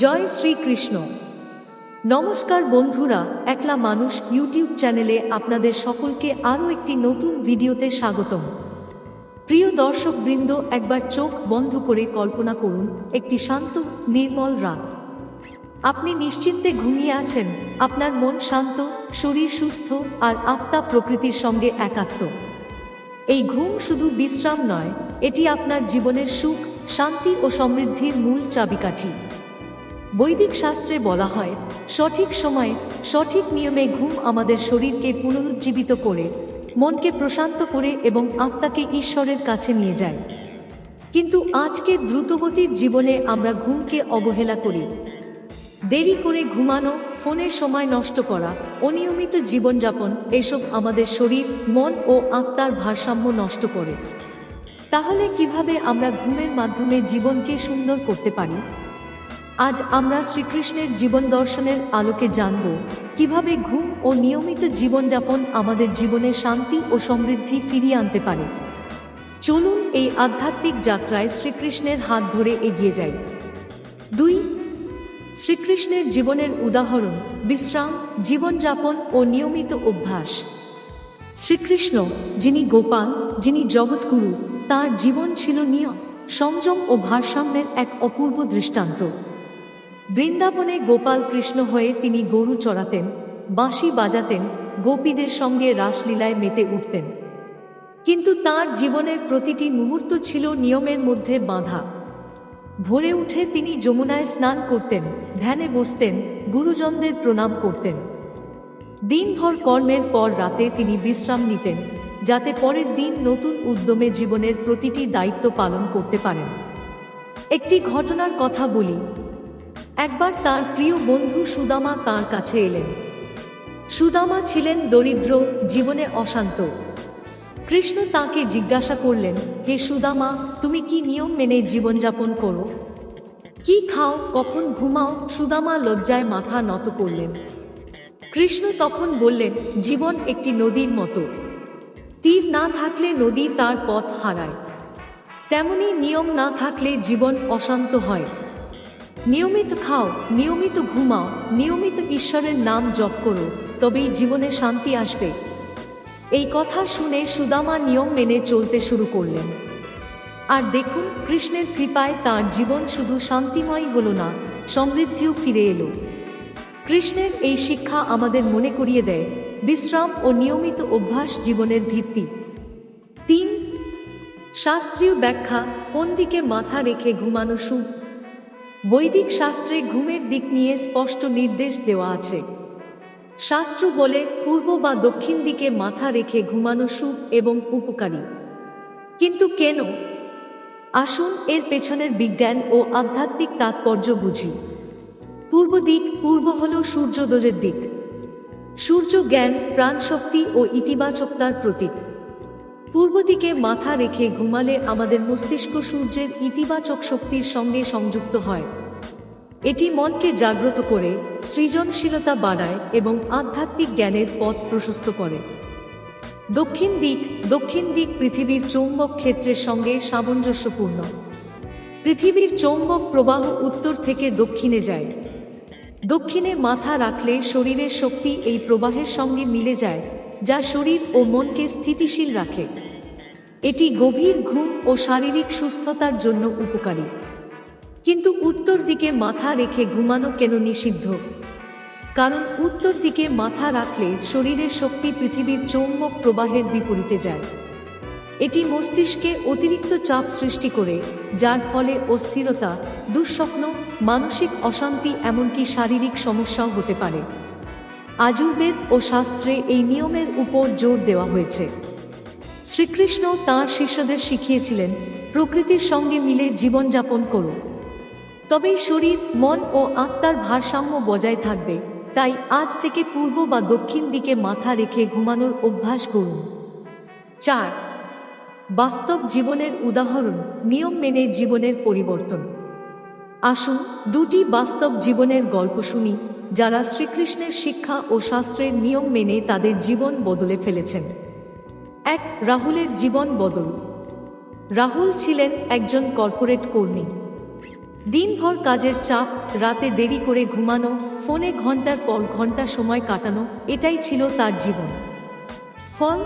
জয় শ্রীকৃষ্ণ নমস্কার বন্ধুরা, একলা মানুষ ইউটিউব চ্যানেলে আপনাদের সকলকে আরও একটি নতুন ভিডিওতে স্বাগতম। প্রিয় দর্শকবৃন্দ, একবার চোখ বন্ধ করে কল্পনা করুন, একটি শান্ত, নির্মল রাত। আপনি নিশ্চিন্তে ঘুমিয়ে আছেন, আপনার মন শান্ত, শরীর সুস্থ আর আত্মা প্রকৃতির সঙ্গে একাত্ম। এই ঘুম শুধু বিশ্রাম নয়, এটি আপনার জীবনের সুখ, শান্তি ও সমৃদ্ধির মূল চাবিকাঠি। বৈদিক শাস্ত্রে বলা হয়, সঠিক সময়ে সঠিক নিয়মে ঘুম আমাদের শরীরকে পুনরুজ্জীবিত করে, মনকে প্রশান্ত করে এবং আত্মাকে ঈশ্বরের কাছে নিয়ে যায়। কিন্তু আজকের দ্রুতগতির জীবনে আমরা ঘুমকে অবহেলা করি। দেরি করে ঘুমানো, ফোনের সময় নষ্ট করা, অনিয়মিত জীবনযাপন, এসব আমাদের শরীর, মন ও আত্মার ভারসাম্য নষ্ট করে। তাহলে কীভাবে আমরা ঘুমের মাধ্যমে জীবনকে সুন্দর করতে পারি? আজ আমরা শ্রীকৃষ্ণের জীবন দর্শনের আলোকে জানব কীভাবে ঘুম ও নিয়মিত জীবনযাপন আমাদের জীবনে শান্তি ও সমৃদ্ধি ফিরিয়ে আনতে পারে। চলুন এই আধ্যাত্মিক যাত্রায় শ্রীকৃষ্ণের হাত ধরে এগিয়ে যাই। দুই, শ্রীকৃষ্ণের জীবনের উদাহরণ, বিশ্রাম, জীবনযাপন ও নিয়মিত অভ্যাস। শ্রীকৃষ্ণ, যিনি গোপাল, যিনি জগৎগুরু, তার জীবন ছিল নিয়ম, সংযম ও ভারসাম্যের এক অপূর্ব দৃষ্টান্ত। বৃন্দাবনে গোপাল কৃষ্ণ হয়ে তিনি গরু চড়াতেন, বাঁশি বাজাতেন, গোপীদের সঙ্গে রাসলীলায় মেতে উঠতেন। কিন্তু তার জীবনের প্রতিটি মুহূর্ত ছিল নিয়মের মধ্যে বাঁধা। ভোরে উঠে তিনি যমুনায় স্নান করতেন, ধ্যানে বসতেন, গুরুজনদের প্রণাম করতেন। দিনভর কর্মের পর রাতে তিনি বিশ্রাম নিতেন, যাতে পরের দিন নতুন উদ্যমে জীবনের প্রতিটি দায়িত্ব পালন করতে পারেন। একটি ঘটনার কথা বলি একবার তার প্রিয় বন্ধু সুদামা তার কাছে এলেন? সুদামা ছিলেন দরিদ্র, জীবনে অশান্ত। কৃষ্ণ তাকে জিজ্ঞাসা করলেন, হে সুদামা, তুমি কি নিয়ম মেনে জীবনযাপন করো? কি খাও, কখন ঘুমাও? সুদামা লজ্জায় মাথা নত করলেন। কৃষ্ণ তখন বললেন, জীবন একটি নদীর মতো। তীর না থাকলে নদী তার পথ হারায়। তেমনি নিয়ম না থাকলে জীবন অশান্ত হয়। নিয়মিত খাও, নিয়মিত ঘুমাও, নিয়মিত ঈশ্বরের নাম জপ করো, তবেই জীবনে শান্তি আসবে। এই কথা শুনে সুদামা নিয়ম মেনে চলতে শুরু করলেন। আর দেখুন, কৃষ্ণের কৃপায় তার জীবন শুধু শান্তিময় হলো না, সমৃদ্ধিও ফিরে এলো। কৃষ্ণের এই শিক্ষা আমাদের মনে করিয়ে দেয়, বিশ্রাম ও নিয়মিত অভ্যাস জীবনের ভিত্তি। তিন, শাস্ত্রীয় ব্যাখ্যা, কোন দিকে মাথা রেখে ঘুমানো শুভ? বৈদিক শাস্ত্রে ঘুমের দিক নিয়ে স্পষ্ট নির্দেশ দেওয়া আছে। শাস্ত্র বলে, পূর্ব বা দক্ষিণ দিকে মাথা রেখে ঘুমানো সুখ এবং উপকারী। কিন্তু কেন? আসুন এর পেছনের বিজ্ঞান ও আধ্যাত্মিক তাৎপর্য বুঝি। পূর্ব দিক, পূর্ব হল সূর্যোদয়ের দিক। সূর্য জ্ঞান, প্রাণশক্তি ও ইতিবাচকতার প্রতীক। পূর্ব দিকে মাথা রেখে ঘুমালে আমাদের মস্তিষ্ক সূর্যের ইতিবাচক শক্তির সঙ্গে সংযুক্ত হয়। এটি মনকে জাগ্রত করে, সৃজনশীলতা বাড়ায় এবং আধ্যাত্মিক জ্ঞানের পথ প্রশস্ত করে। দক্ষিণ দিক দক্ষিণ দিক পৃথিবীর চৌম্বক ক্ষেত্রের সঙ্গে সামঞ্জস্যপূর্ণ। পৃথিবীর চৌম্বক প্রবাহ উত্তর থেকে দক্ষিণে যায়। দক্ষিণে মাথা রাখলে শরীরের শক্তি এই প্রবাহের সঙ্গে মিলে যায়। যা শরীর ও মনকে স্থিতিশীল রাখে। এটি গভীর ঘুম ও শারীরিক সুস্থতার জন্য উপকারী। কিন্তু উত্তর দিকে মাথা রেখে ঘুমানো কেন নিষিদ্ধ? কারণ উত্তর দিকে মাথা রাখলে শরীরের শক্তি পৃথিবীর চৌম্বক প্রবাহের বিপরীতে যায়। এটি মস্তিষ্কে অতিরিক্ত চাপ সৃষ্টি করে, যার ফলে অস্থিরতা, দুঃস্বপ্ন, মানসিক অশান্তি এমনকি শারীরিক সমস্যাও হতে পারে। আজুর্বেদ ও শাস্ত্রে এই নিয়মের উপর জোর দেওয়া হয়েছে। শ্রীকৃষ্ণ তাঁর শিষ্যদের শিখিয়েছিলেন, প্রকৃতির সঙ্গে মিলে জীবনযাপন করুন। তবেই শরীর, মন ও আত্মার ভারসাম্য বজায় থাকবে। তাই আজ থেকে পূর্ব বা দক্ষিণ দিকে মাথা রেখে ঘুমানোর অভ্যাস করুন। চার, বাস্তব জীবনের উদাহরণ, নিয়ম মেনে জীবনের পরিবর্তন। আসুন দুটি বাস্তব জীবনের গল্প শুনি। যারা শ্রীকৃষ্ণের শিক্ষা ও শাস্ত্রের নিয়ম মেনে তাদের জীবন বদলে ফেলেছেন। এক, রাহুলের জীবন বদল। রাহুল ছিলেন একজন কর্পোরেট কর্মী। দিনভর কাজের চাপ, রাতে দেরি করে ঘুমানো, ফোনে ঘণ্টার পর ঘণ্টা সময় কাটানো, এটাই ছিল তার জীবন। ফল,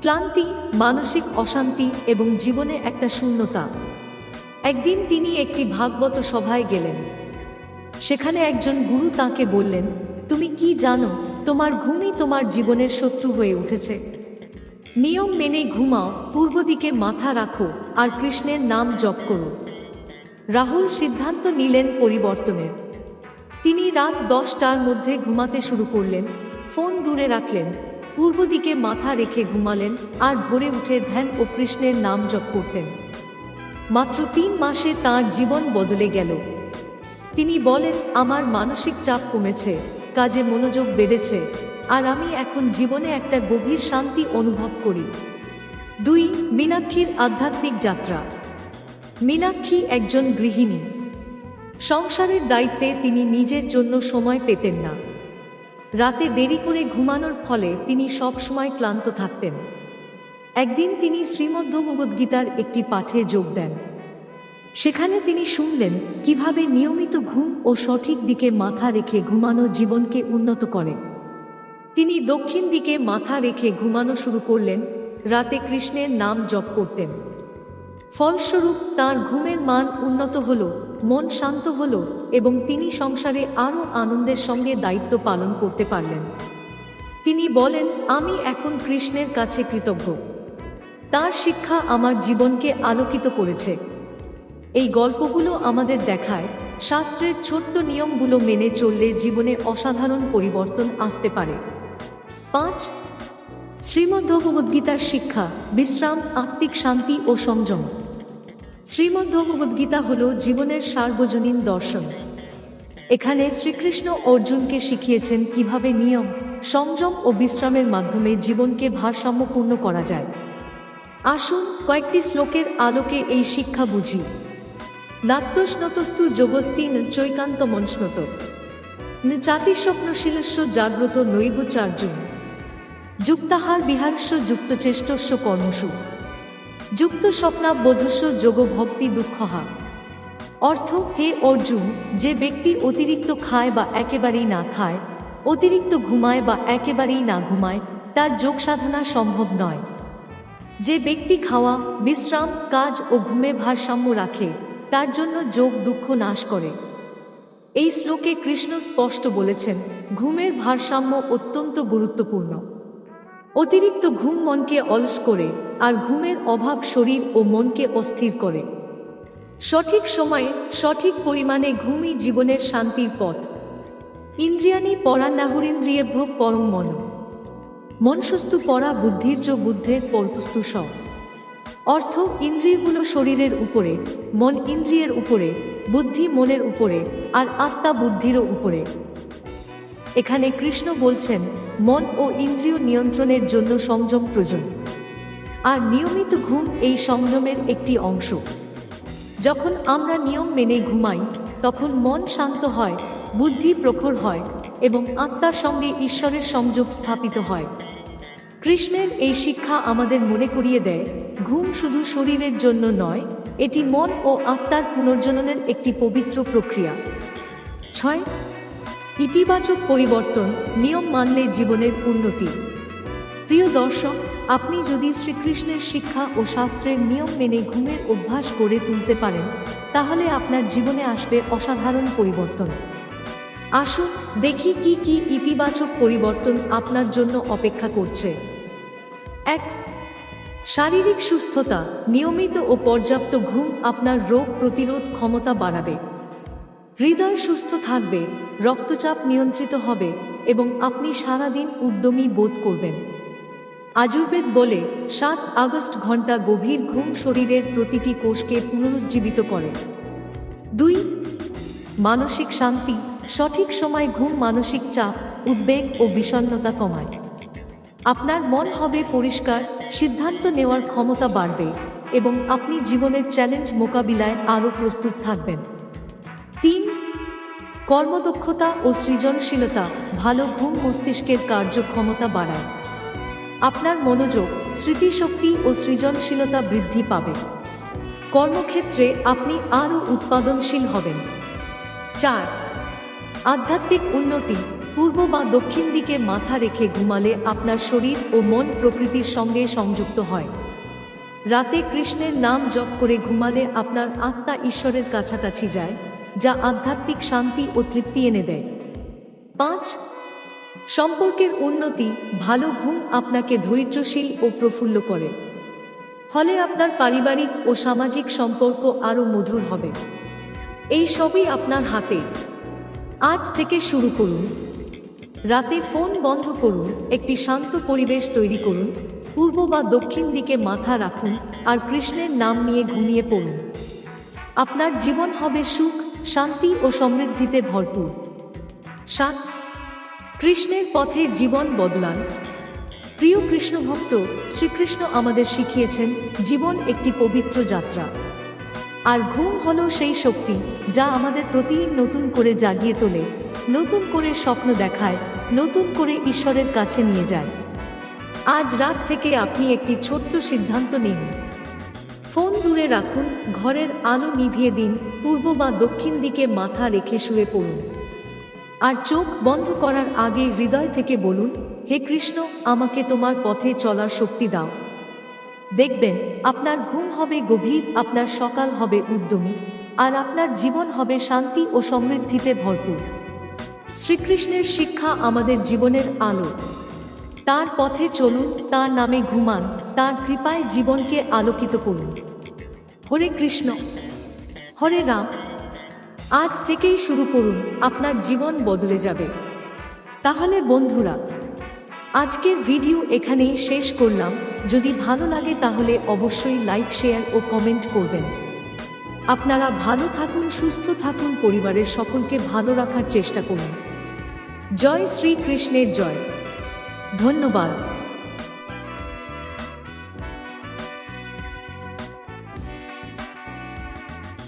ক্লান্তি, মানসিক অশান্তি এবং জীবনে একটা শূন্যতা। একদিন তিনি একটি ভাগবত সভায় গেলেন। সেখানে একজন গুরু তাকে বললেন, তুমি কি জানো, তোমার ঘুমই তোমার জীবনের শত্রু হয়ে উঠেছে। নিয়ম মেনে ঘুমাও, পূর্ব দিকে মাথা রাখো আর কৃষ্ণের নাম জপ করো। রাহুল সিদ্ধান্ত নিলেন পরিবর্তনের। তিনি রাত দশটার মধ্যে ঘুমাতে শুরু করলেন, ফোন দূরে রাখলেন, পূর্ব দিকে মাথা রেখে ঘুমালেন আর ভোরে উঠে ধ্যান ও কৃষ্ণের নাম জপ করতেন। মাত্র তিন মাসে তার জীবন বদলে গেল। তিনি বলেন, আমার মানসিক চাপ কমেছে, কাজে মনোযোগ বেড়েছে, আর আমি এখন জীবনে একটা গভীর শান্তি অনুভব করি। দুই, মীনাক্ষীর আধ্যাত্মিক যাত্রা। মীনাক্ষী একজন গৃহিণী। সংসারের দায়িত্বে তিনি নিজের জন্য সময় পেতেন না। রাতে দেরি করে ঘুমানোর ফলে তিনি সবসময় ক্লান্ত থাকতেন। একদিন তিনি শ্রীমদ্ভগবদ্গীতার একটি পাঠে যোগ দেন। সেখানে তিনি শুনলেন কীভাবে নিয়মিত ঘুম ও সঠিক দিকে মাথা রেখে ঘুমানো জীবনকে উন্নত করে। তিনি দক্ষিণ দিকে মাথা রেখে ঘুমানো শুরু করলেন, রাতে কৃষ্ণের নাম জপ করতেন। ফলস্বরূপ তার ঘুমের মান উন্নত হল, মন শান্ত হল এবং তিনি সংসারে আরও আনন্দের সঙ্গে দায়িত্ব পালন করতে পারলেন। তিনি বলেন, আমি এখন কৃষ্ণের কাছে কৃতজ্ঞ। তার শিক্ষা আমার জীবনকে আলোকিত করেছে। এই গল্পগুলো আমাদের দেখায় শাস্ত্রের ছোট্ট নিয়মগুলো মেনে চললে জীবনে অসাধারণ পরিবর্তন আসতে পারে। পাঁচ, শ্রীমদ্ভগবদ্গীতার শিক্ষা, বিশ্রাম, আত্মিক শান্তি ও সংযম। শ্রীমদ্ভগবদ্গীতা হল জীবনের সার্বজনীন দর্শন। এখানে শ্রীকৃষ্ণ অর্জুনকে শিখিয়েছেন কীভাবে নিয়ম, সংযম ও বিশ্রামের মাধ্যমে জীবনকে ভারসাম্যপূর্ণ করা যায়। আসুন কয়েকটি শ্লোকের আলোকে এই শিক্ষা বুঝি। নাত্যস্নতস্তু যোগস্তি চৈকান্ত মনস্নত চাতিস্বপ্নশীলস্য জাগ্রত নৈব চার্জুন। যুক্তাহার বিহারস্য যুক্তচেষ্টস্য কর্মসু। যুক্ত স্বপ্নাবোধস্য যোগ ভক্তি দুঃখহা। অর্থ, হে অর্জুন, যে ব্যক্তি অতিরিক্ত খায় বা একেবারেই না খায়, অতিরিক্ত ঘুমায় বা একেবারেই না ঘুমায়, তার যোগ সাধনা সম্ভব নয়। যে ব্যক্তি খাওয়া, বিশ্রাম, কাজ ও ঘুমে ভারসাম্য রাখে তার জন্য যোগ দুঃখ নাশ করে। এই শ্লোকে কৃষ্ণ স্পষ্ট বলেছেন, ঘুমের ভারসাম্য অত্যন্ত গুরুত্বপূর্ণ। অতিরিক্ত ঘুম মনকে অলস করে আর ঘুমের অভাব শরীর ও মনকে অস্থির করে। সঠিক সময়ে সঠিক পরিমাণে ঘুমই জীবনের শান্তির পথ। ইন্দ্রিয়ানি ভোগ পরম মন। মনসস্তু পরা বুদ্ধির চ বুদ্ধের পরতস্তু স অর্থ ইন্দ্রিয়গুলো শরীরের উপরে, মন ইন্দ্রিয়ের উপরে, বুদ্ধি মনের উপরে, আর আত্মা বুদ্ধিরও উপরে। এখানে কৃষ্ণ বলছেন, মন ও ইন্দ্রিয় নিয়ন্ত্রণের জন্য সংযম প্রয়োজন। আর নিয়মিত ঘুম এই সংযমের একটি অংশ। যখন আমরা নিয়ম মেনে ঘুমাই, তখন মন শান্ত হয়, বুদ্ধি প্রখর হয় এবং আত্মার সঙ্গে ঈশ্বরের সংযোগ স্থাপিত হয়। কৃষ্ণের এই শিক্ষা আমাদের মনে করিয়ে দেয় ঘুম শুধু শরীরের জন্য নয়, এটি মন ও আত্মার পুনর্জননের একটি পবিত্র প্রক্রিয়া। ছয়, ইতিবাচক পরিবর্তন নিয়ম মানলে জীবনের উন্নতি। প্রিয় দর্শক, আপনি যদি শ্রীকৃষ্ণের শিক্ষা ও শাস্ত্রের নিয়ম মেনে ঘুমের অভ্যাস গড়ে তুলতে পারেন, তাহলে আপনার জীবনে আসবে অসাধারণ পরিবর্তন। আসুন দেখি কি কি ইতিবাচক পরিবর্তন আপনার জন্য অপেক্ষা করছে। এক শারীরিক সুস্থতা, নিয়মিত ও পর্যাপ্ত ঘুম আপনার রোগ প্রতিরোধ ক্ষমতা বাড়াবে। হৃদয় সুস্থ থাকবে, রক্তচাপ নিয়ন্ত্রিত হবে এবং আপনি সারাদিন উদ্যমী বোধ করবেন। আজুর্বেদ বলে, সাত আগস্ট ঘণ্টা গভীর ঘুম শরীরের প্রতিটি কোষকে পুনরুজ্জীবিত করে। দুই, মানসিক শান্তি, সঠিক সময় ঘুম মানসিক চাপ, উদ্বেগ ও বিষণ্ণতা কমায়। আপনার মন হবে পরিষ্কার সিদ্ধান্ত নেওয়ার ক্ষমতা বাড়বে এবং আপনি জীবনের চ্যালেঞ্জ মোকাবিলায় আরও প্রস্তুত থাকবেন। তিন, কর্মদক্ষতা ও সৃজনশীলতা ভালো ঘুম মস্তিষ্কের কার্যক্ষমতা বাড়ায়। আপনার মনোযোগ, স্মৃতিশক্তি ও সৃজনশীলতা বৃদ্ধি পাবে। কর্মক্ষেত্রে আপনি আরও উৎপাদনশীল হবেন। চার, আধ্যাত্মিক উন্নতি পূর্ব বা দক্ষিণ দিকে মাথা রেখে ঘুমালে আপনার শরীর ও মন প্রকৃতির সঙ্গে সংযুক্ত হয়। রাতে কৃষ্ণের নাম জপ করে ঘুমালে আপনার আত্মা ঈশ্বরের কাছাকাছি যায়, যা আধ্যাত্মিক শান্তি ও তৃপ্তি এনে দেয়। পাঁচ, সম্পর্কের উন্নতি, ভালো ঘুম আপনাকে ধৈর্যশীল ও প্রফুল্ল করে। ফলে আপনার পারিবারিক ও সামাজিক সম্পর্ক আরও মধুর হবে। এই সবই আপনার হাতে। আজ থেকে শুরু করুন। রাতে ফোন বন্ধ করুন, একটি শান্ত পরিবেশ তৈরি করুন, পূর্ব বা দক্ষিণ দিকে মাথা রাখুন আর কৃষ্ণের নাম নিয়ে ঘুমিয়ে পড়ুন। আপনার জীবন হবে সুখ, শান্তি ও সমৃদ্ধিতে ভরপুর। সাত, কৃষ্ণের পথে জীবন বদলান। প্রিয় কৃষ্ণ ভক্ত শ্রীকৃষ্ণ আমাদের শিখিয়েছেন, জীবন একটি পবিত্র যাত্রা। আর ঘুম হলো সেই শক্তি যা আমাদের প্রতিদিন নতুন করে জাগিয়ে তোলে। নতুন করে স্বপ্ন দেখায়, নতুন করে ঈশ্বরের কাছে নিয়ে যায়। আজ রাত থেকে আপনি একটি ছোট্ট সিদ্ধান্ত নিন। ফোন দূরে রাখুন, ঘরের আলো নিভিয়ে দিন, পূর্ব বা দক্ষিণ দিকে মাথা রেখে শুয়ে পড়ুন। আর চোখ বন্ধ করার আগে হৃদয় থেকে বলুন, হে কৃষ্ণ, আমাকে তোমার পথে চলার শক্তি দাও। দেখবেন, আপনার ঘুম হবে গভীর, আপনার সকাল হবে উদ্যমী, আর আপনার জীবন হবে শান্তি ও সমৃদ্ধিতে ভরপুর। শ্রীকৃষ্ণের শিক্ষা আমাদের জীবনের আলো। তার পথে চলুন, তার নামে ঘুমান, তার কৃপায় জীবনকে আলোকিত করুন। হরে কৃষ্ণ, হরে রাম। আজ থেকেই শুরু করুন, আপনার জীবন বদলে যাবে। তাহলে বন্ধুরা, আজকের ভিডিও এখানেই শেষ করলাম। যদি ভালো লাগে তাহলে অবশ্যই লাইক, শেয়ার ও কমেন্ট করবেন। আপনারা ভালো থাকুন, সুস্থ থাকুন, পরিবারের সকলকে ভালো রাখার চেষ্টা করুন। জয় শ্রীকৃষ্ণের জয় ধন্যবাদ